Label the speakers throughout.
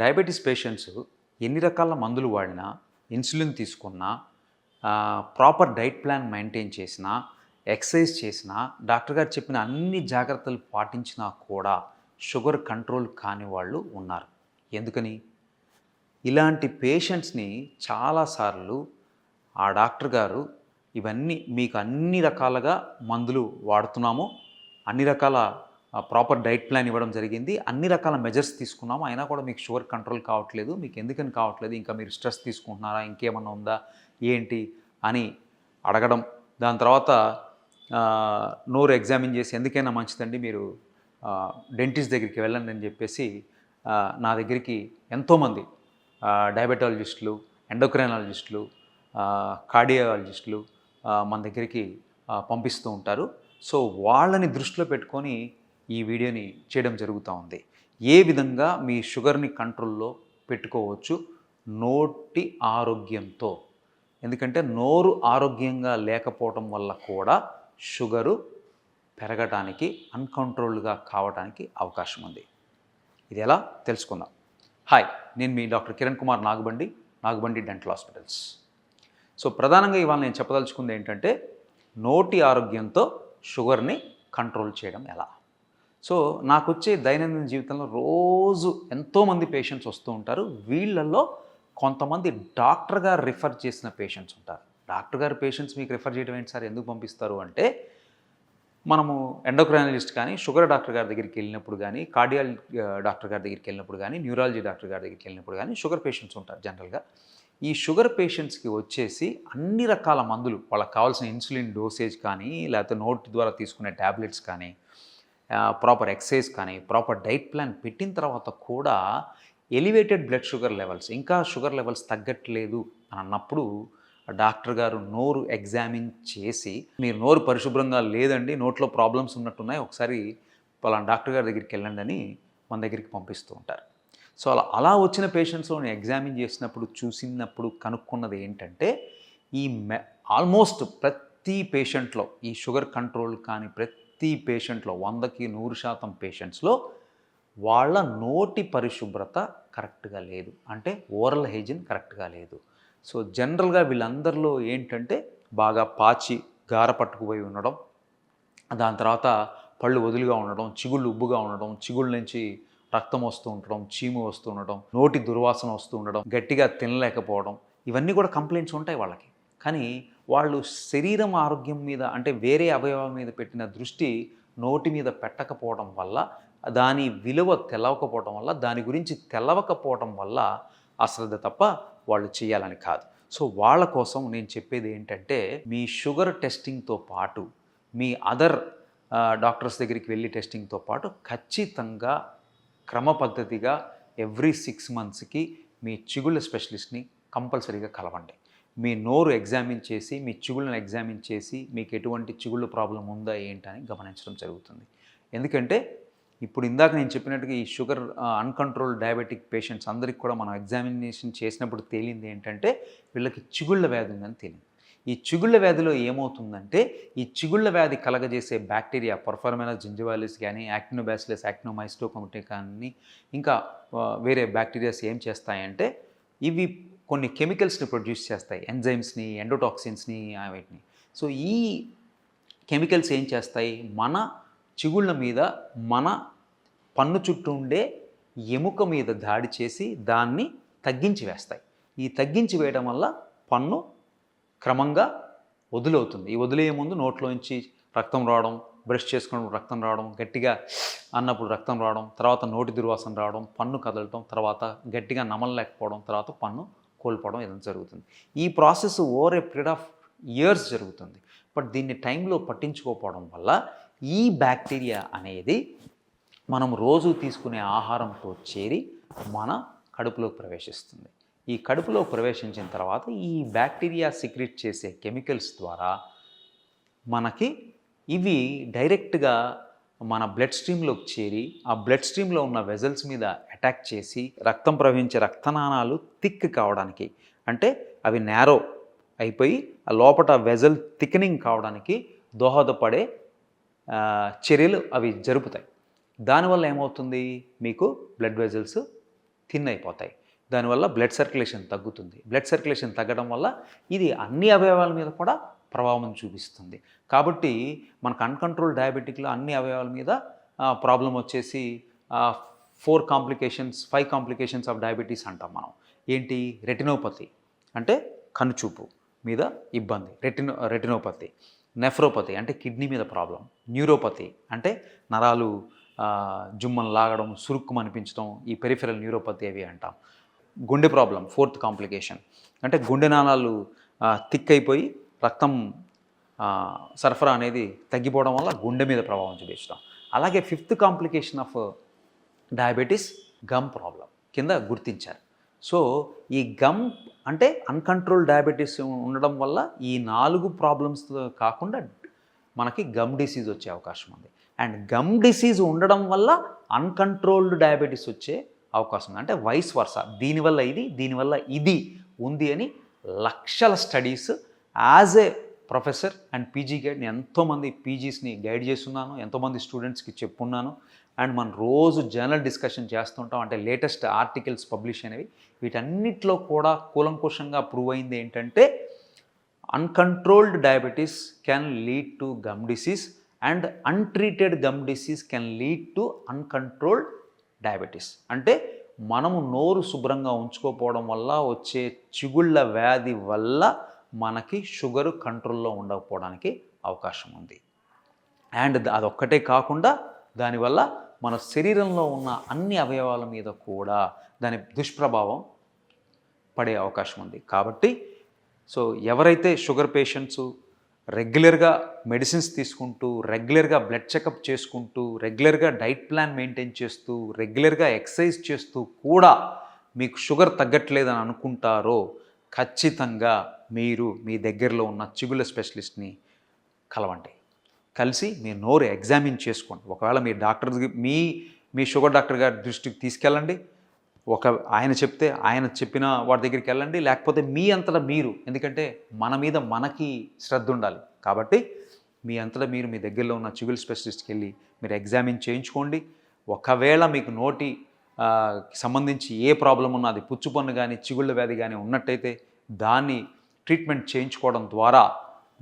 Speaker 1: Diabetes patients ఎన్ని రకాల మందులు వాడినా ఇన్సులిన్ తీసుకున్నా ప్రాపర్ డైట్ ప్లాన్ మెయింటైన్ చేసినా ఎక్సర్సైజ్ చేసినా డాక్టర్ గారు చెప్పిన అన్ని జాగ్రత్తలు పాటించినా కూడా షుగర్ కంట్రోల్ కాని వాళ్ళు ఉన్నారు. ఎందుకని? ఇలాంటి పేషెంట్స్ని చాలాసార్లు ఆ డాక్టర్ గారు ఇవన్నీ మీకు అన్ని రకాలుగా మందులు వాడుతున్నాము అన్ని రకాల ప్రాపర్ డైట్ ప్లాన్ ఇవ్వడం జరిగింది. అన్ని రకాల మెజర్స్ తీసుకున్నాము. అయినా కూడా మీకు షుగర్ కంట్రోల్ కావట్లేదు. మీకు ఎందుకని కావట్లేదు? ఇంకా మీరు స్ట్రెస్ తీసుకుంటున్నారా? ఇంకేమన్నా ఉందా? ఏంటి? అని అడగడం. దాని తర్వాత నోరు ఎగ్జామిన్ చేసి ఎందుకైనా మంచిదండి మీరు డెంటిస్ట్ దగ్గరికి వెళ్ళండి అని చెప్పేసి నా దగ్గరికి ఎంతోమంది డయాబెటాలజిస్టులు ఎండోక్రైనాలజిస్టులు కార్డియాలజిస్టులు మన దగ్గరికి పంపిస్తూ ఉంటారు. సో వాళ్ళని దృష్టిలో పెట్టుకొని ఈ వీడియోని చేయడం జరుగుతూ ఉంది. ఏ విధంగా మీ షుగర్ని కంట్రోల్లో పెట్టుకోవచ్చు? నోటి ఆరోగ్యంతో. ఎందుకంటే నోరు ఆరోగ్యంగా లేకపోవటం వల్ల కూడా షుగరు పెరగటానికి అన్కంట్రోల్డ్గా కావడానికి అవకాశం ఉంది. ఇది ఎలా? తెలుసుకుందాం. హాయ్ నేను మీ doctor Kiran Kumar Nagabandi Nagabandi dental hospitals. So ప్రధానంగా ఇవాళ నేను చెప్పదలుచుకుంది ఏంటంటే నోటి ఆరోగ్యంతో షుగర్ని కంట్రోల్ చేయడం ఎలా? సో నాకు వచ్చే దైనందిన జీవితంలో రోజు ఎంతోమంది పేషెంట్స్ వస్తూ ఉంటారు. వీళ్ళల్లో కొంతమంది డాక్టర్ గారు రిఫర్ చేసిన పేషెంట్స్ ఉంటారు. డాక్టర్ గారు పేషెంట్స్ మీకు రిఫర్ చేయడం ఏంటి సార్? ఎందుకు పంపిస్తారు అంటే మనము ఎండోక్రైనాలజిస్ట్ కానీ షుగర్ డాక్టర్ గారి దగ్గరికి వెళ్ళినప్పుడు కానీ కార్డియాల్ డాక్టర్ గారి దగ్గరికి వెళ్ళినప్పుడు కానీ న్యూరాలజీ డాక్టర్ గారి దగ్గరికి వెళ్ళినప్పుడు కానీ షుగర్ పేషెంట్స్ ఉంటారు జనరల్గా ఈ షుగర్ పేషెంట్స్కి వచ్చేసి అన్ని రకాల మందులు వాళ్ళకి కావాల్సిన ఇన్సులిన్ డోసేజ్ కానీ లేకపోతే నోట్ ద్వారా తీసుకునే ట్యాబ్లెట్స్ కానీ ప్రాపర్ ఎక్సర్సైజ్ కానీ ప్రాపర్ డైట్ ప్లాన్ పెట్టిన తర్వాత కూడా ఎలివేటెడ్ బ్లడ్ షుగర్ లెవెల్స్ ఇంకా షుగర్ లెవెల్స్ తగ్గట్లేదు అని అన్నప్పుడు డాక్టర్ గారు నోరు ఎగ్జామిన్ చేసి మీరు నోరు పరిశుభ్రంగా లేదండి నోట్లో ప్రాబ్లమ్స్ ఉన్నట్టున్నాయి ఒకసారి పలానా డాక్టర్ గారి దగ్గరికి వెళ్ళండి అని మన దగ్గరికి పంపిస్తూ ఉంటారు. సో అలా అలా వచ్చిన పేషెంట్స్లో నేను ఎగ్జామిన్ చేసినప్పుడు చూసినప్పుడు కనుక్కున్నది ఏంటంటే ఈ మె ఆల్మోస్ట్ ప్రతి పేషెంట్లో ఈ షుగర్ కంట్రోల్ కానీ ప్రతి ప్రతి పేషెంట్లో వందకి నూరు శాతం పేషెంట్స్లో వాళ్ళ నోటి పరిశుభ్రత కరెక్ట్గా లేదు. అంటే ఓరల్ హైజిన్ కరెక్ట్గా లేదు. సో జనరల్గా వీళ్ళందరిలో ఏంటంటే బాగా పాచి గార పట్టుకుపోయి ఉండడం దాని తర్వాత పళ్ళు వదులుగా ఉండడం చిగుళ్ళు ఉబ్బుగా ఉండడం చిగుళ్ళ నుంచి రక్తం వస్తూ ఉండడం చీము వస్తూ ఉండడం నోటి దుర్వాసన వస్తూ ఉండడం గట్టిగా తినలేకపోవడం ఇవన్నీ కూడా కంప్లైంట్స్ ఉంటాయి వాళ్ళకి. కానీ వాళ్ళు శరీరం ఆరోగ్యం మీద అంటే వేరే అవయవాల మీద పెట్టిన దృష్టి నోటి మీద పెట్టకపోవడం వల్ల దాని విలువ తెలవకపోవడం వల్ల దాని గురించి తెలవకపోవడం వల్ల అశ్రద్ధ తప్ప వాళ్ళు చేయాలని కాదు. సో వాళ్ళ కోసం నేను చెప్పేది ఏంటంటే మీ షుగర్ టెస్టింగ్తో పాటు మీ అదర్ డాక్టర్స్ దగ్గరికి వెళ్ళి టెస్టింగ్తో పాటు ఖచ్చితంగా క్రమ పద్ధతిగా ఎవ్రీ సిక్స్ మంత్స్కి మీ చిగుళ్ళ స్పెషలిస్ట్ని కంపల్సరీగా కలవండి. మీ నోరు ఎగ్జామిన్ చేసి మీ చిగుళ్ళను ఎగ్జామిన్ చేసి మీకు ఎటువంటి చిగుళ్ళ ప్రాబ్లం ఉందా ఏంటని గమనించడం జరుగుతుంది. ఎందుకంటే ఇప్పుడు ఇందాక నేను చెప్పినట్టుగా ఈ షుగర్ అన్కంట్రోల్ డయాబెటిక్ పేషెంట్స్ అందరికి కూడా మనం ఎగ్జామినేషన్ చేసినప్పుడు తేలింది ఏంటంటే వీళ్ళకి చిగుళ్ళ వ్యాధి ఉందని తేలింది. ఈ చిగుళ్ళ వ్యాధిలో ఏమవుతుందంటే ఈ చిగుళ్ళ వ్యాధి కలగజేసే బ్యాక్టీరియా పర్ఫార్మెనా జింజివాలిస్ కానీ యాక్టినోబాసిలస్ యాక్టినోమైస్టోకమిటే కానీ ఇంకా వేరే బ్యాక్టీరియాస్ ఏం చేస్తాయంటే ఇవి కొన్ని కెమికల్స్ని ప్రొడ్యూస్ చేస్తాయి. ఎంజైమ్స్ని ఎండోటాక్సిన్స్ని వాటిని. సో ఈ కెమికల్స్ ఏం చేస్తాయి? మన చిగుళ్ళ మీద మన పన్ను చుట్టూ ఉండే ఎముక మీద దాడి చేసి దాన్ని తగ్గించి వేస్తాయి. ఈ తగ్గించి వేయడం వల్ల పన్ను క్రమంగా వదిలవుతుంది. ఈ వదిలే ముందు నోట్లోంచి రక్తం రావడం బ్రష్ చేసుకున్నప్పుడు రక్తం రావడం గట్టిగా అన్నప్పుడు రక్తం రావడం తర్వాత నోటి దుర్వాసన రావడం పన్ను కదలటం తర్వాత గట్టిగా నమలలేకపోవడం తర్వాత పన్ను కోల్పోవడం ఇదంతా జరుగుతుంది. ఈ process over a period of years జరుగుతుంది. బట్ దీన్ని టైంలో పట్టించుకోకపోవడం వల్ల ఈ బ్యాక్టీరియా అనేది మనం రోజు తీసుకునే ఆహారంతో చేరి మన కడుపులోకి ప్రవేశిస్తుంది. ఈ కడుపులో ప్రవేశించిన తర్వాత ఈ బ్యాక్టీరియా సిక్రెట్ చేసే కెమికల్స్ ద్వారా మనకి ఇవి డైరెక్ట్గా మన బ్లడ్ స్ట్రీమ్లోకి చేరి ఆ బ్లడ్ స్ట్రీమ్లో ఉన్న వెజల్స్ మీద అటాక్ చేసి రక్తం ప్రవహించే రక్తనాళాలు థిక్ కావడానికి అంటే అవి నేరో అయిపోయి ఆ లోపల వెజల్ థిక్నింగ్ కావడానికి దోహదపడే చర్యలు అవి జరుపుతాయి. దానివల్ల ఏమవుతుంది? మీకు బ్లడ్ వెజల్స్ థిన్ అయిపోతాయి. దానివల్ల బ్లడ్ సర్క్యులేషన్ తగ్గుతుంది. బ్లడ్ సర్క్యులేషన్ తగ్గడం వల్ల ఇది అన్ని అవయవాల మీద కూడా ప్రభావం చూపిస్తుంది. కాబట్టి మనకు అన్కంట్రోల్ డయాబెటిక్లో అన్ని అవయవాల మీద ప్రాబ్లం వచ్చేసి four complications five complications of diabetes అంటాం మనం. ఏంటి? రెటినోపతి. అంటే కనుచూపు మీద ఇబ్బంది. Retino retinopathy. నెఫ్రోపతి అంటే కిడ్నీ మీద ప్రాబ్లం. న్యూరోపతి అంటే నరాలు జుమ్మను లాగడం సురుక్కు అనిపించడం ఈ పెరిఫెరల్ న్యూరోపతి అవి అంటాం. గుండె ప్రాబ్లం ఫోర్త్ కాంప్లికేషన్. అంటే గుండె నాళాలు థిక్ అయిపోయి రక్తం సరఫరా అనేది తగ్గిపోవడం వల్ల గుండె మీద ప్రభావం చూపించడం అలాగే fifth complication of diabetes gum problem కింద గుర్తించారు. సో ఈ గమ్ అంటే అన్కంట్రోల్ డయాబెటీస్ ఉండడం వల్ల ఈ నాలుగు ప్రాబ్లమ్స్ కాకుండా మనకి గమ్ డిసీజ్ వచ్చే అవకాశం ఉంది. అండ్ గమ్ డిసీజ్ ఉండడం వల్ల అన్కంట్రోల్డ్ డయాబెటీస్ వచ్చే అవకాశం ఉంది. అంటే వైస్ వర్స దీనివల్ల ఇది దీనివల్ల ఇది ఉంది అని లక్షల studies as a professor and PG guide నేను ఎంతోమంది పీజీస్ని గైడ్ చేస్తున్నాను ఎంతోమంది స్టూడెంట్స్కి చెప్పున్నాను. అండ్ మనం రోజు జర్నల్ డిస్కషన్ చేస్తుంటాం. అంటే లేటెస్ట్ ఆర్టికల్స్ పబ్లిష్ అనేవి వీటన్నిటిలో కూడా కూలంకుషంగా ప్రూవ్ అయింది ఏంటంటే uncontrolled diabetes can lead to gum disease and untreated gum disease can lead to uncontrolled diabetes అంటే మనము నోరు శుభ్రంగా ఉంచుకోపోవడం వల్ల వచ్చే చిగుళ్ళ వ్యాధి వల్ల మనకి షుగరు కంట్రోల్లో ఉండకపోవడానికి అవకాశం ఉంది. అండ్ అదొక్కటే కాకుండా దానివల్ల మన శరీరంలో ఉన్న అన్ని అవయవాల మీద కూడా దాని దుష్ప్రభావం పడే అవకాశం ఉంది. కాబట్టి సో ఎవరైతే షుగర్ పేషెంట్స్ రెగ్యులర్గా మెడిసిన్స్ తీసుకుంటూ రెగ్యులర్గా బ్లడ్ చెకప్ చేసుకుంటూ రెగ్యులర్గా డైట్ ప్లాన్ మెయింటైన్ చేస్తూ రెగ్యులర్గా ఎక్సర్సైజ్ చేస్తూ కూడా మీకు షుగర్ తగ్గట్లేదని అనుకుంటారో ఖచ్చితంగా మీరు మీ దగ్గరలో ఉన్న చిగుల స్పెషలిస్ట్ని కలవండి. కలిసి మీ నోరు ఎగ్జామిన్ చేసుకోండి. ఒకవేళ మీ డాక్టర్ మీ మీ షుగర్ డాక్టర్ గారి దృష్టికి తీసుకెళ్ళండి. ఒక ఆయన చెప్తే ఆయన చెప్పిన వాడి దగ్గరికి వెళ్ళండి. లేకపోతే మీ అంతటా మీరు ఎందుకంటే మన మీద మనకి శ్రద్ధ ఉండాలి. కాబట్టి మీ అంతటా మీరు మీ దగ్గరలో ఉన్న చిగుల్ స్పెషలిస్ట్కి వెళ్ళి మీరు ఎగ్జామిన్ చేయించుకోండి. ఒకవేళ మీకు నోటి సంబంధించి ఏ ప్రాబ్లం ఉన్నా అది పుచ్చుపన్ను కానీ చిగుళ్ళ వ్యాధి కానీ ఉన్నట్టయితే దాన్ని ట్రీట్మెంట్ చేయించుకోవడం ద్వారా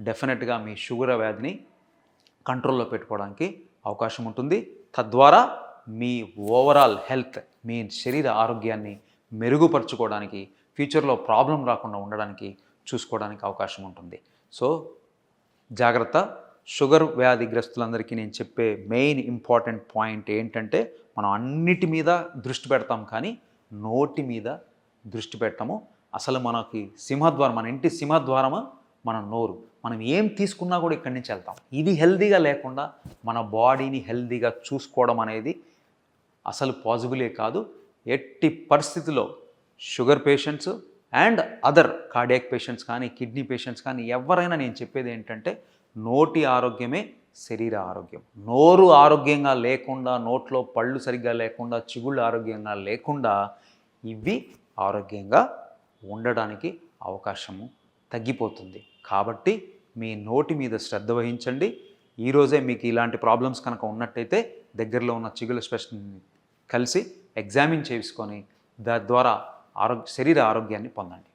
Speaker 1: డెఫినెట్గా మీ షుగర్ వ్యాధిని కంట్రోల్లో పెట్టుకోవడానికి అవకాశం ఉంటుంది. తద్వారా మీ ఓవరాల్ హెల్త్ మీ శరీర ఆరోగ్యాన్ని మెరుగుపరుచుకోవడానికి ఫ్యూచర్లో ప్రాబ్లం రాకుండా ఉండడానికి చూసుకోవడానికి అవకాశం ఉంటుంది. సో జాగ్రత్త. షుగర్ వ్యాధిగ్రస్తులందరికీ నేను చెప్పే మెయిన్ ఇంపార్టెంట్ పాయింట్ ఏంటంటే మనం అన్నిటి మీద దృష్టి పెడతాం కానీ నోటి మీద దృష్టి పెట్టము. అసలు మనకి సింహద్వారం మన ఇంటి సింహద్వారమా? మన నోరు. మనం ఏం తీసుకున్నా కూడా ఇక్కడి నుంచి వెళ్తాం. ఇది హెల్దీగా లేకుండా మన బాడీని హెల్దీగా చూసుకోవడం అనేది అసలు పాసిబులే కాదు. ఎట్టి పరిస్థితిలో sugar patients and other cardiac patients కానీ కిడ్నీ పేషెంట్స్ కానీ ఎవరైనా నేను చెప్పేది ఏంటంటే నోటి ఆరోగ్యమే శరీర ఆరోగ్యం. నోరు ఆరోగ్యంగా లేకుండా నోట్లో పళ్ళు సరిగ్గా లేకుండా చిగుళ్ళు ఆరోగ్యంగా లేకుండా ఇవి ఆరోగ్యంగా ఉండడానికి అవకాశము తగ్గిపోతుంది. కాబట్టి మీ నోటి మీద శ్రద్ధ వహించండి. ఈరోజే మీకు ఇలాంటి ప్రాబ్లమ్స్ కనుక ఉన్నట్టయితే దగ్గరలో ఉన్న చిగుల స్పెషల్ని కలిసి ఎగ్జామిన్ చేసుకొని దాని ద్వారా ఆరోగ్య శరీర ఆరోగ్యాన్ని పొందండి.